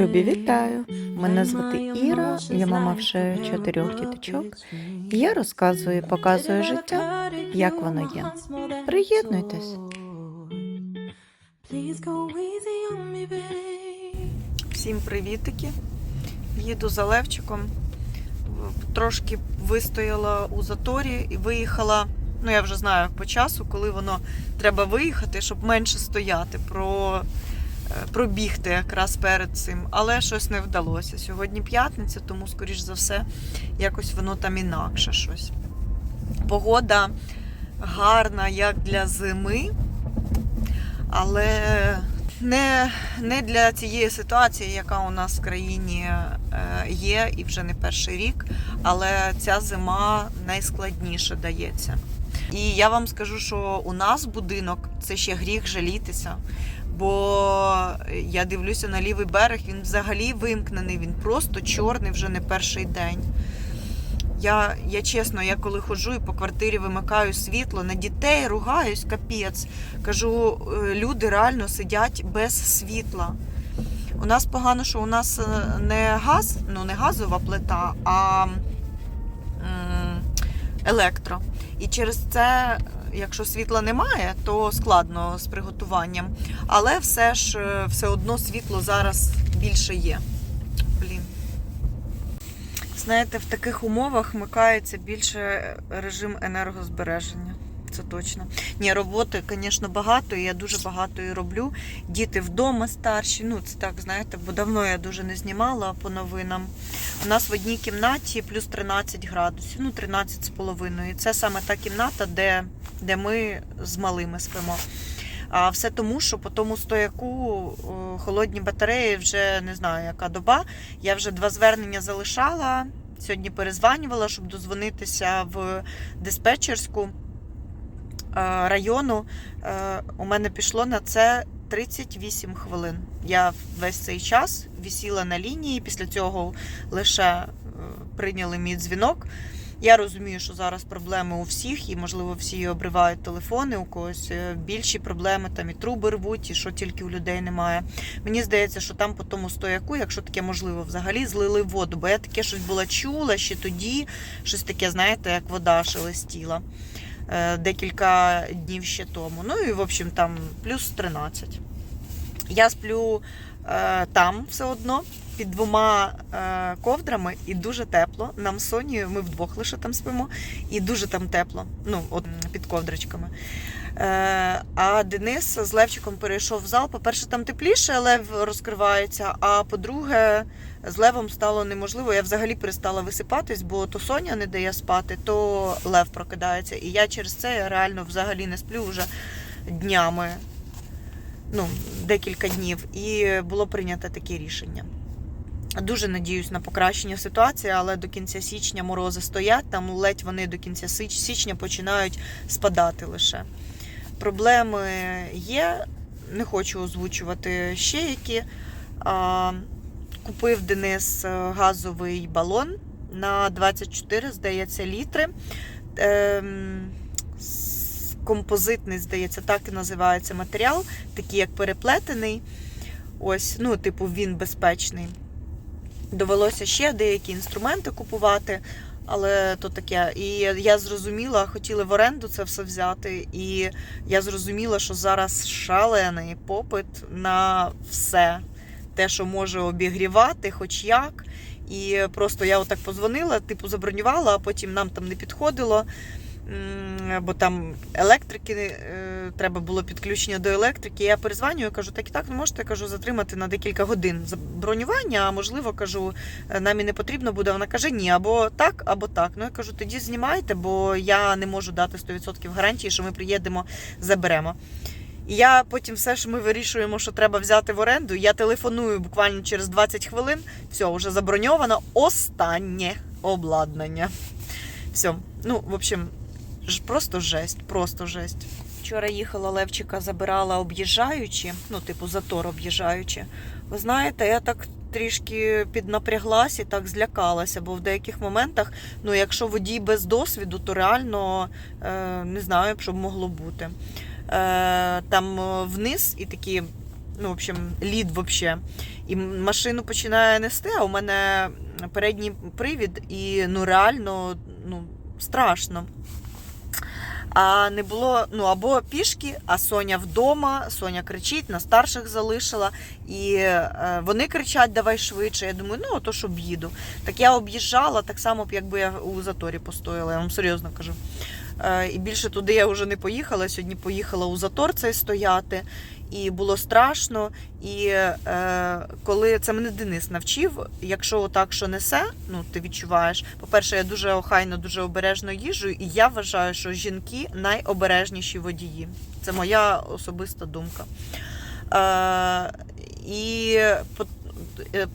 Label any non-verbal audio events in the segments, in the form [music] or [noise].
Любі, вітаю! Мене звати Іра, я мама вже чотирьох діточок. І я розказую і показую життя, як воно є. Приєднуйтесь. Всім привітики. Їду за Левчиком. Трошки вистояла у заторі і виїхала. Ну, я вже знаю по часу, коли воно треба виїхати, щоб менше стояти, про, е, пробігти якраз перед цим. Але щось не вдалося. Сьогодні п'ятниця, тому, скоріш за все, якось воно там інакше щось. Погода гарна, як для зими, але не, не для цієї ситуації, яка у нас в країні е, є, і вже не перший рік. Але ця зима найскладніше дається. І я вам скажу, що у нас будинок це ще гріх жалітися. Бо я дивлюся на лівий берег, він взагалі вимкнений, він просто чорний вже не перший день. Я, я чесно, я коли ходжу і по квартирі вимикаю світло, на дітей ругаюсь, капець. Кажу, е, люди реально сидять без світла. У нас погано, що у нас е, не газ, ну не газова плита, а електро. І через це, якщо світла немає, то складно з приготуванням. Але все ж е, все одно світло зараз більше є. Блін. Знаєте, в таких умовах вмикається більше режим енергозбереження. Це точно. Ні, роботи, звісно, багато, і я дуже багато і роблю. Діти вдома старші. Ну, це так, знаєте, бо давно я дуже не знімала по новинам. У нас в одній кімнаті плюс 13 градусів, ну 13 з половиною. Це саме та кімната, де, де ми з малими спимо. А все тому, що по тому стояку холодні батареї вже не знаю, яка доба. Я вже два звернення залишала. Сьогодні перезванювала, щоб дозвонитися в диспетчерську району. Е, У мене пішло на це 38 хвилин. Я весь цей час висіла на лінії. Після цього лише е, прийняли мій дзвінок. Я розумію, що зараз проблеми у всіх, і, можливо, всі обривають телефони, у когось е, більші проблеми, там і труби рвуть, і що тільки у людей немає. Мені здається, що там по тому стояку, якщо таке можливо, взагалі злили воду. Бо я таке щось була чула ще тоді, щось таке, знаєте, як вода шелестіла е, декілька днів ще тому. Ну і, в общем, там плюс 13. Я сплю е, там все одно. Під двома е, ковдрами і дуже тепло. Нам Соні, ми вдвох лише там спимо, і дуже там тепло. Ну, от під ковдричками. Е, а Денис з Левчиком перейшов в зал. По-перше, там тепліше, лев розкривається. А по-друге, з левом стало неможливо. Я взагалі перестала висипатись, бо то Соня не дає спати, то лев прокидається. І я через це реально взагалі не сплю вже днями. Ну, декілька днів. І було прийнято таке рішення. Дуже надіюсь на покращення ситуації, але до кінця січня морози стоять, там ледь вони до кінця січня починають спадати лише. Проблеми є, не хочу озвучувати ще які. Купив Денис е, газовий балон на 24, здається, літри. Ем, Композитний, здається, так і називається матеріал, такий як переплетений. Ось, ну, типу, він безпечний. Довелося ще деякі інструменти купувати, але то таке. І я зрозуміла, хотіли в оренду це все взяти. І я зрозуміла, що зараз шалений попит на все, те, що може обігрівати, хоч як. І просто я отак позвонила, типу забронювала, а потім нам там не підходило. Бо там електрики е, треба було підключення до електрики. Я перезванюю, кажу, так і так можете кажу, затримати на декілька годин бронювання, а можливо, кажу, «е, нам і не потрібно буде. Вона каже, ні, або так, або так. Ну я кажу, тоді знімайте, бо я не можу дати 100% гарантії, що ми приїдемо, заберемо. І я потім все ж ми вирішуємо, що треба взяти в оренду. Я телефоную буквально через 20 хвилин. Все, вже заброньовано останнє обладнання. Все. Ну, в общем, просто жесть, просто жесть. Вчора їхала Левчика, забирала об'їжджаючи, ну, типу, затор об'їжджаючи. Ви знаєте, я так трішки піднапряглась і так злякалася, бо в деяких моментах, ну, якщо водій без досвіду, то реально е, не знаю, що б могло бути. е, там е, вниз і такі, ну, в общем, лід вообще. І машину починає нести, а у мене передній привід, і ну реально ну, страшно. А не було, ну або пішки, а Соня вдома, Соня кричить, на старших залишила. І е, вони кричать, давай швидше. Я думаю, ну то щоб їду. Так я об'їжджала так само, якби я у заторі постояла, я вам серйозно кажу. Е, і більше туди я вже не поїхала. Сьогодні поїхала у затор цей стояти. І було страшно. І е, коли це мене Денис навчив, якщо отак що несе, ну ти відчуваєш. По-перше, я дуже охайно, дуже обережно їжджу, і я вважаю, що жінки найобережніші водії. Це моя особиста думка. Е, і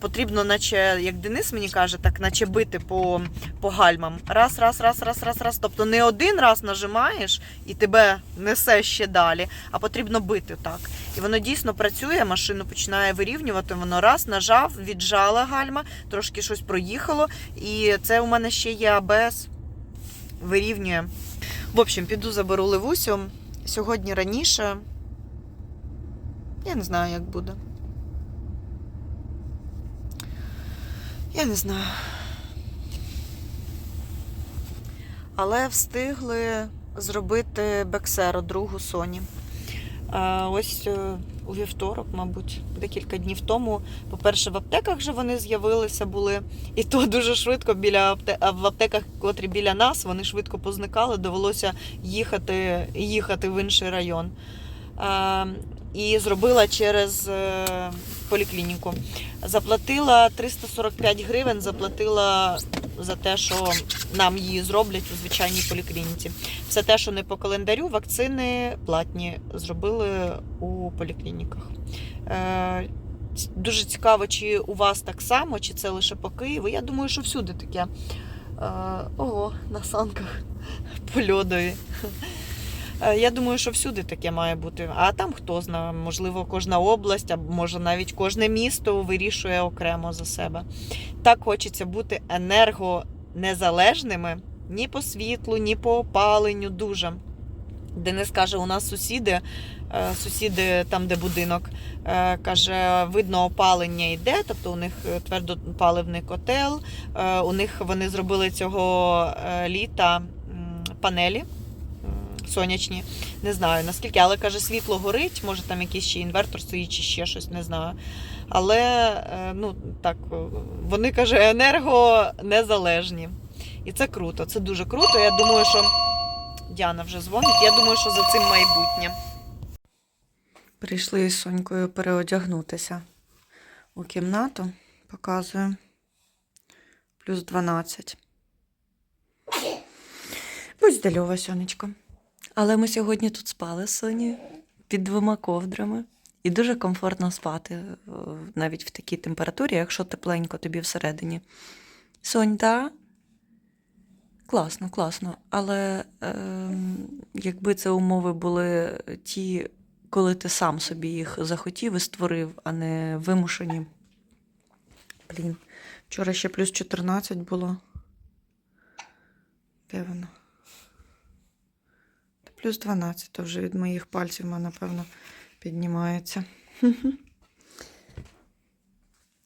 потрібно, наче як Денис мені каже, так наче бити по, по гальмам. Раз, раз, раз, раз, раз, раз. Тобто не один раз нажимаєш і тебе несе ще далі, а потрібно бити так. І воно дійсно працює, машину починає вирівнювати. Воно раз нажав, віджала гальма, трошки щось проїхало. І це у мене ще є АБС, вирівнює. В общем, піду заберу Левусю. Сьогодні раніше. Я не знаю, як буде. Я не знаю. Але встигли зробити бексеру другу Соні. А, Ось е, у вівторок, мабуть, декілька днів тому. По-перше, в аптеках же вони з'явилися були. І то дуже швидко біля а в аптеках, котрі біля нас, вони швидко позникали, довелося їхати, їхати в інший район. А, І зробила через поліклініку. Заплатила 345 гривень, заплатила за те, що нам її зроблять у звичайній поліклініці. Все те, що не по календарю, вакцини платні зробили у поліклініках. Е, Дуже цікаво, чи у вас так само, чи це лише по Києву. Я думаю, що всюди таке. Е, Ого, на санках [laughs] по льодові. Е, Я думаю, що всюди таке має бути. А там хто знає, можливо, кожна область, або може навіть кожне місто вирішує окремо за себе. Так хочеться бути енергонезалежними ні по світлу, ні по опаленню. Дуже. Денис каже, у нас сусіди, е, сусіди там, де будинок, е, каже, видно, опалення йде, тобто у них е, твердопаливний котел. Е, У них вони зробили цього е, літа панелі сонячні. Не знаю наскільки, але каже, світло горить, може там якийсь ще інвертор стоїть чи ще щось, не знаю. Але е, ну так, е, вони каже, енергонезалежні. І це круто, це дуже круто. Я думаю, що Діана вже дзвонить. Я думаю, що за цим майбутнє. Прийшли із Сонькою переодягнутися у кімнату. Показую. Плюс 12. Будь здорова, сонечко. Але ми сьогодні тут спали Сонею під двома ковдрами. І дуже комфортно спати е, навіть в такій температурі, якщо тепленько тобі всередині. Сонь, так? Класно, класно. Але е, якби це умови були ті, коли ти сам собі їх захотів і створив, а не вимушені. Блін, вчора ще плюс 14 було. Де воно? Плюс 12, то вже від моїх пальців, напевно, піднімається. [laughs]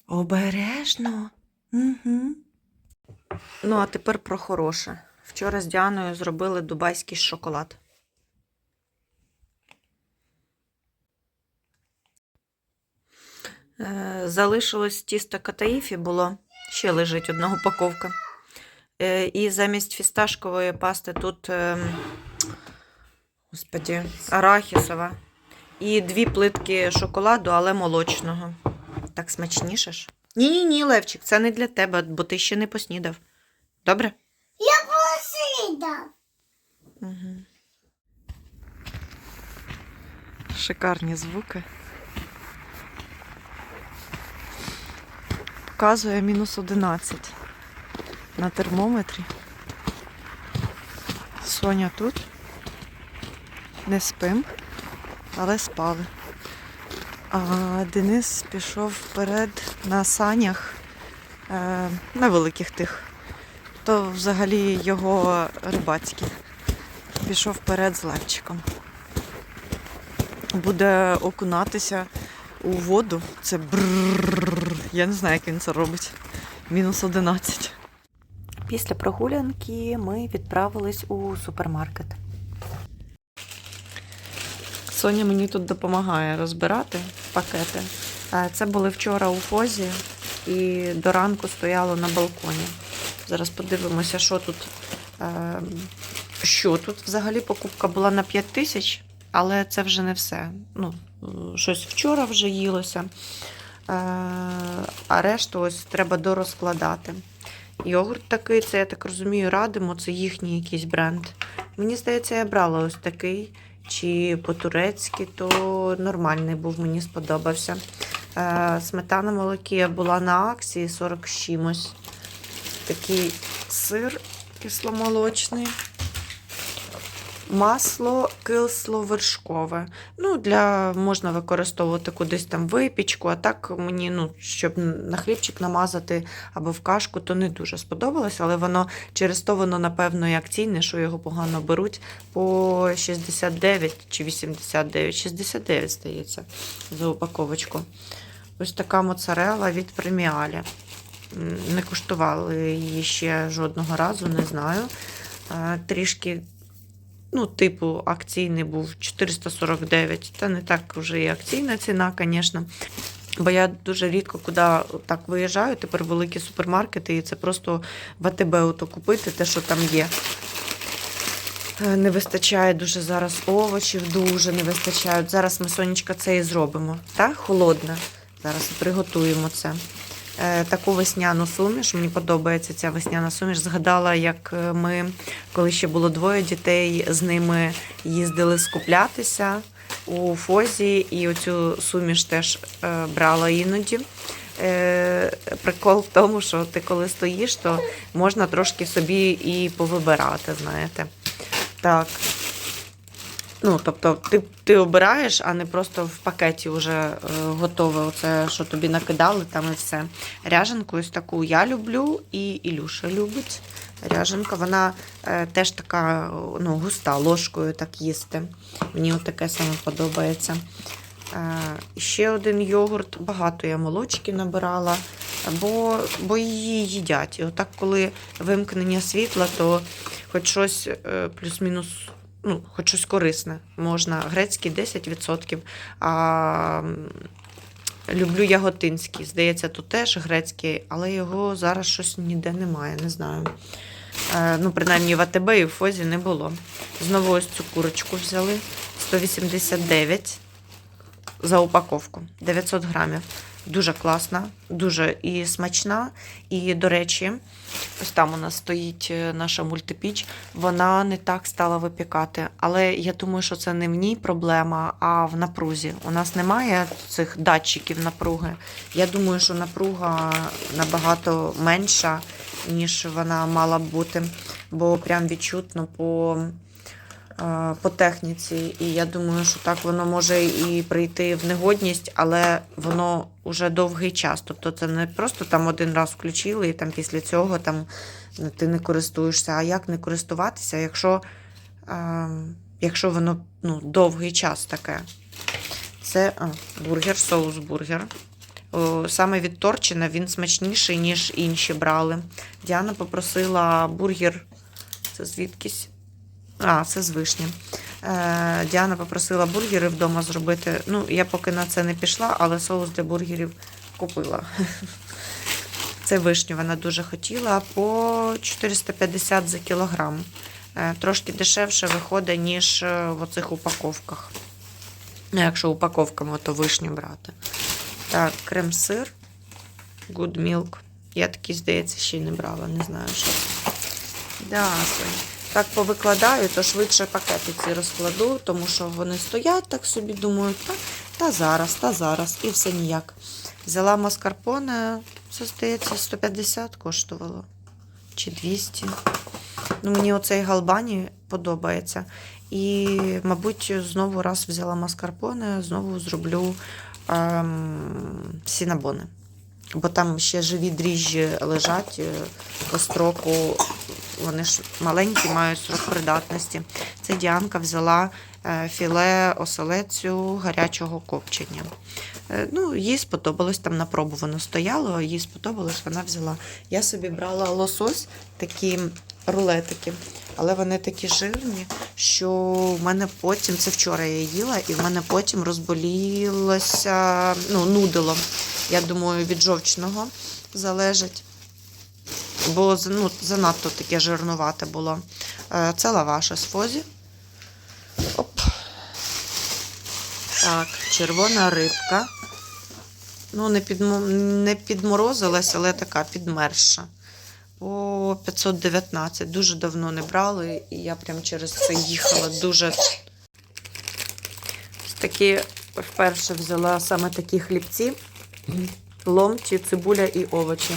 Обережно. Угу. Ну, а тепер про хороше. Вчора з Діаною зробили дубайський шоколад. Е, Залишилось тісто катаїфі було, ще лежить одна упаковка. Е, І замість фісташкової пасти тут, господі, арахісова. І дві плитки шоколаду, але молочного. Так смачніше ж. Ні-ні, ні, Левчик, це не для тебе, бо ти ще не поснідав. Добре? Посидав. Угу. Шикарні звуки. Показує мінус 11 на термометрі. Соня тут. Не спим, але спали. А Денис пішов вперед на санях, е, на великих тих. То взагалі його рибацькі. Пішов вперед з левчиком. буде окунатися у воду. Це брррр. Я не знаю, як він це робить. Мінус 11. Після прогулянки ми відправились у супермаркет. Соня мені тут допомагає розбирати пакети. Е, Це були вчора у Фозі і до ранку стояло на балконі. Зараз подивимося, що тут. е, Що тут? Взагалі покупка була на 5 тисяч, але це вже не все. Ну, щось вчора вже їлося. Е, А решту ось треба дорозкладати. Йогурт такий, це я так розумію, радимо, це їхній якийсь бренд. Мені здається, я брала ось такий, чи по-турецьки, то нормальний був, мені сподобався. Е, Сметана молокія була на акції 40 з чимось. Такий сир кисломолочний. Масло кисло-вершкове. Ну, для можна використовувати кудись там випічку, а так мені, ну, щоб на хлібчик намазати або в кашку, то не дуже сподобалось, але воно через то воно, напевно, і акційне, що його погано беруть по 69 чи 89, 69, здається, за упаковочку. Ось така моцарела від преміалі. Не куштували її ще жодного разу, не знаю. Е, Трішки ну, типу, акційний був 449. Та не так вже і акційна ціна, звісно. Бо я дуже рідко куди так виїжджаю, тепер великі супермаркети, і це просто в АТБ ото купити те, що там є. Е, Не вистачає дуже зараз овочів, дуже не вистачають. Зараз ми сонечка це і зробимо. Так, холодне. Зараз приготуємо це. Е, Таку весняну суміш. Мені подобається ця весняна суміш. Згадала, як е, ми, коли ще було двоє дітей, з ними їздили скуплятися у Фозі, і оцю суміш теж е, брала іноді. Прикол в тому, що ти коли стоїш, то можна трошки собі і повибирати, знаєте. Так. Ну, тобто, ти, ти обираєш, а не просто в пакеті вже е, готове, оце, що тобі накидали, там і все. Ряженку ось таку я люблю, і Ілюша любить. Ряженка, вона е, теж така ну, густа, ложкою так їсти. Мені от таке саме подобається. Е, ще один йогурт, багато я молочки набирала, бо, бо її їдять. І отак, коли вимкнення світла, то хоч щось е, плюс-мінус ну, хоч щось корисне можна. Грецький 10%. А люблю яготинський. Здається, тут теж грецький, але його зараз щось ніде немає, не знаю. Е, ну, принаймні в АТБ і в Фозі не було. Знову ось цю курочку взяли. 189 за упаковку. 900 грамів. Дуже класна, дуже і смачна. І, до речі, ось там у нас стоїть е, наша мультипіч. Вона не так стала випікати. Але я думаю, що це не в ній проблема, а в напрузі. У нас немає цих датчиків напруги. Я думаю, що напруга набагато менша, ніж вона мала б бути, бо прям відчутно по е, по техніці. І я думаю, що так воно може і прийти в негодність, але воно вже довгий час. Тобто це не просто там один раз включили, і там після цього там ну, ти не користуєшся. А як не користуватися, якщо, е, якщо воно ну, довгий час таке? Це а, бургер, соус бургер. Саме від Торчина він смачніший, ніж інші брали. Діана попросила бургер. Це звідкись. А, це з вишні. Е, Діана попросила бургери вдома зробити. Ну, я поки на це не пішла, але соус для бургерів купила. [laughs] Це вишню вона дуже хотіла по 450 за кілограм. Е, Трошки дешевше виходить, ніж е, в оцих упаковках. Ну, якщо упаковками, то вишню брати. Так, крем-сир, good milk. Я такий, здається, ще й не брала, не знаю, що. Да. Так повикладаю, то швидше пакети ці розкладу, тому що вони стоять так собі, думаю, та, та зараз, та зараз, і все ніяк. Взяла маскарпоне, це здається, 150 коштувало. Чи 200. Ну, мені оцей галбані подобається. І, мабуть, знову раз взяла маскарпоне, знову зроблю ем, сінабони. Бо там ще живі дріжджі лежать е, по строку вони ж маленькі, мають срок придатності. Це Діанка взяла е, філе оселецю гарячого копчення. Е, Ну, їй сподобалось, там на пробу воно стояло, їй сподобалось, вона взяла. Я собі брала лосось, такі рулетики, але вони такі жирні, що в мене потім, це вчора я їла, і в мене потім розболілося, ну, нудило. Я думаю, від жовчного залежить. Бо ну, занадто таке жирнувате було. Е, Це лаваша з фозі. Оп. Так, червона рибка. Ну, не, підмо... не підморозилась, але така підмерша. По 519. Дуже давно не брали, і я прям через це їхала. Дуже. Такі вперше взяла саме такі хлібці, ломті, цибуля і овочі.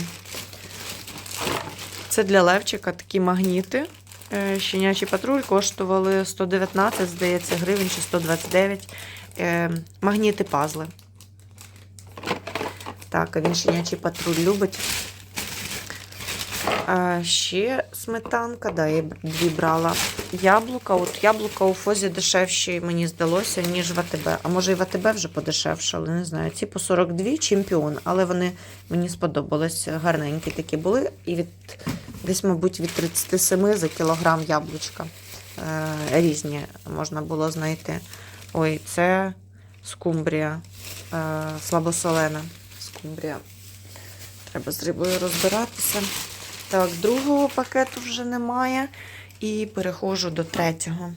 Це для Левчика такі магніти. Е, Щенячий патруль коштували 119, здається, гривень чи 129. Е, Магніти пазли. Так, а він щенячий патруль любить. Ще сметанка, да, я дві брала. Яблука. От яблука у Фозі дешевші, мені здалося, ніж в АТБ. А може і в АТБ вже подешевшали, не знаю. Ці по 42 чемпіон, але вони мені сподобались. Гарненькі такі були. І від десь, мабуть, від 37 за кілограм яблучка. Е, різні можна було знайти. Ой, це скумбрія, е, слабосолена скумбрія. Треба з рибою розбиратися. Так, другого пакету вже немає. І переходжу до третього.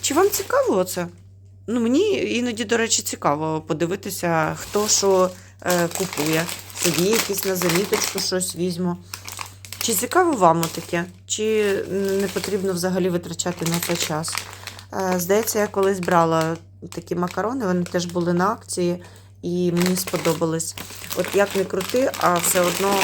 Чи вам цікаво оце? Ну, мені іноді, до речі, цікаво подивитися, хто що е, купує. Собі якісь на заміточку щось візьму. Чи цікаво вам таке? Чи не потрібно взагалі витрачати на це час? Е, здається, я колись брала такі макарони, вони теж були на акції, і мені сподобались. От як не крути, а все одно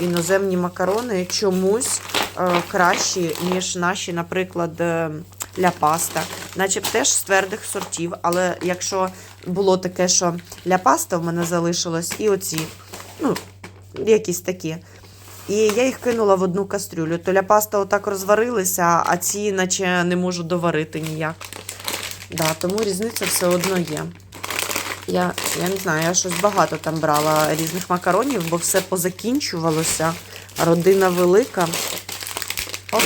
іноземні макарони чомусь е, кращі, ніж наші, наприклад, е, ля паста. Наче теж з твердих сортів, але якщо було таке, що ля паста в мене залишилось, і оці, ну, якісь такі. І я їх кинула в одну кастрюлю. То ля паста отак розварилися, а ці наче не можу доварити ніяк. Да, тому різниця все одно є. Я, я не знаю, я щось багато там брала різних макаронів, бо все позакінчувалося. Родина велика. Оп.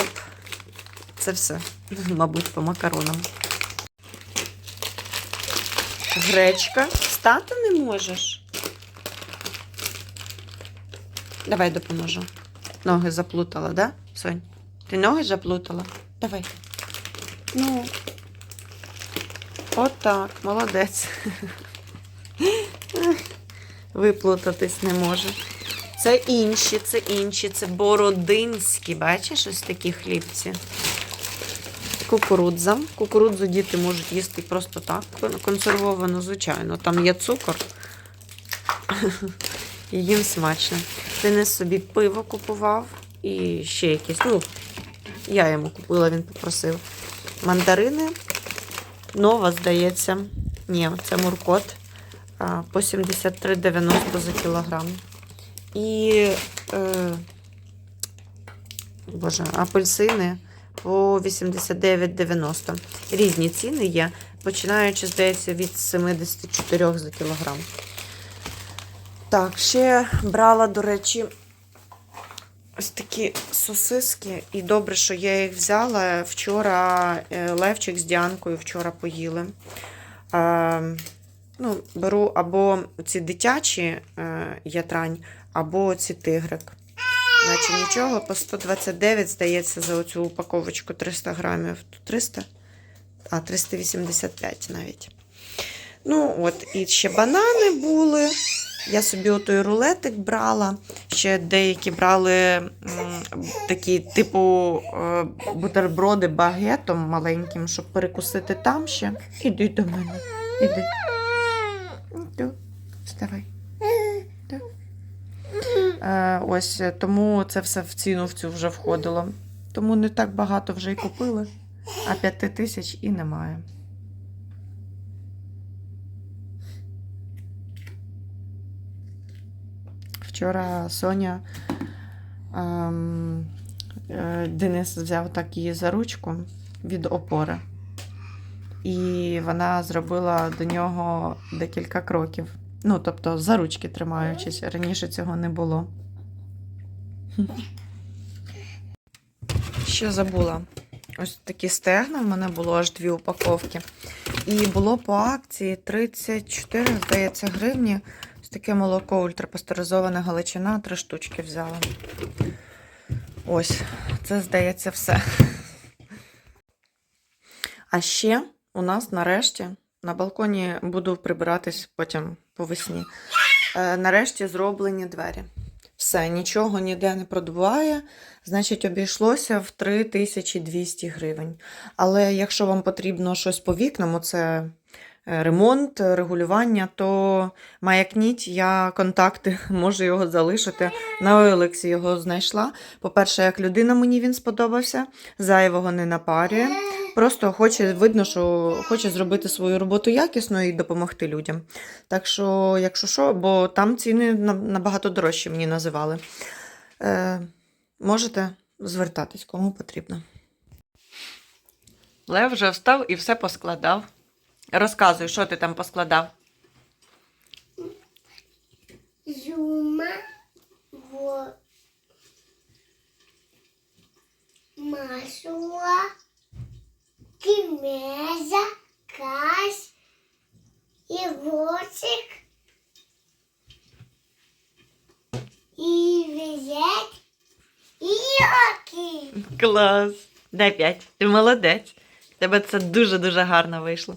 Оп. Це все, [laughs] мабуть, по макаронам. Гречка. Встати не можеш. Давай допоможу. Ноги заплутала, да, Сонь? Ти ноги заплутала? Давай. Ну. Отак, молодець. [laughs] Виплутатись не може. Це інші, це інші, це бородинські. Бачиш, ось такі хлібці. Кукурудза. Кукурудзу діти можуть їсти просто так. Консервовано, звичайно. Там є цукор. [laughs] Їм смачно. Денис собі пиво купував і ще якісь. Ну, я йому купила, він попросив. Мандарини. Нова, здається. Ні, це муркот. По 73,90 за кілограм. І е, боже, апельсини по 89,90. Різні ціни є, починаючи, здається, від 74 за кілограм. Так, ще брала, до речі, ось такі сосиски. І добре, що я їх взяла. Вчора е, Левчик з Діанкою вчора поїли. Е, ну, беру або ці дитячі е, ятрань, або ці тигрик. Наче нічого, по 129, здається, за оцю упаковочку 300 грамів. Тут 300? А, 385 навіть. Ну, от, і ще банани були. Я собі отой рулетик брала. Ще деякі брали м, такі, типу, е, бутерброди багетом маленьким, щоб перекусити там ще. Іди до мене. Іди. Іди. Вставай. Е, ось е, тому це все в ціну в цю вже входило. Тому не так багато вже й купили, а 5 тисяч і немає. Вчора Соня ем, е, Денис взяв так її за ручку від опори. І вона зробила до нього декілька кроків. Ну, тобто, за ручки тримаючись. Раніше цього не було. Ще забула. Ось такі стегна. В мене було аж дві упаковки. І було по акції 34, здається, гривні. Таке молоко ультрапастеризоване галичина, три штучки взяла. Ось, це здається все. А ще у нас нарешті на балконі буду прибиратись потім по весні. Е, нарешті зроблені двері. Все, нічого ніде не продуває, значить, обійшлося в 3200 гривень. Але якщо вам потрібно щось по вікнам, це ремонт, регулювання, то маякніть, я контакти [laughs] можу його залишити. На Олексі його знайшла. По-перше, як людина мені він сподобався, зайвого не напарює. Просто хоче, видно, що хоче зробити свою роботу якісно і допомогти людям. Так що, якщо що, бо там ціни на- набагато дорожчі мені називали. Е, можете звертатись, кому потрібно. Лев вже встав і все поскладав. Розказуй, що ти там поскладав. Зума. Во. Масло. Кімеза. Каш. Ігорчик. І візет. І оки. Клас. Дай п'ять. Ти молодець. Тебе це дуже-дуже гарно вийшло.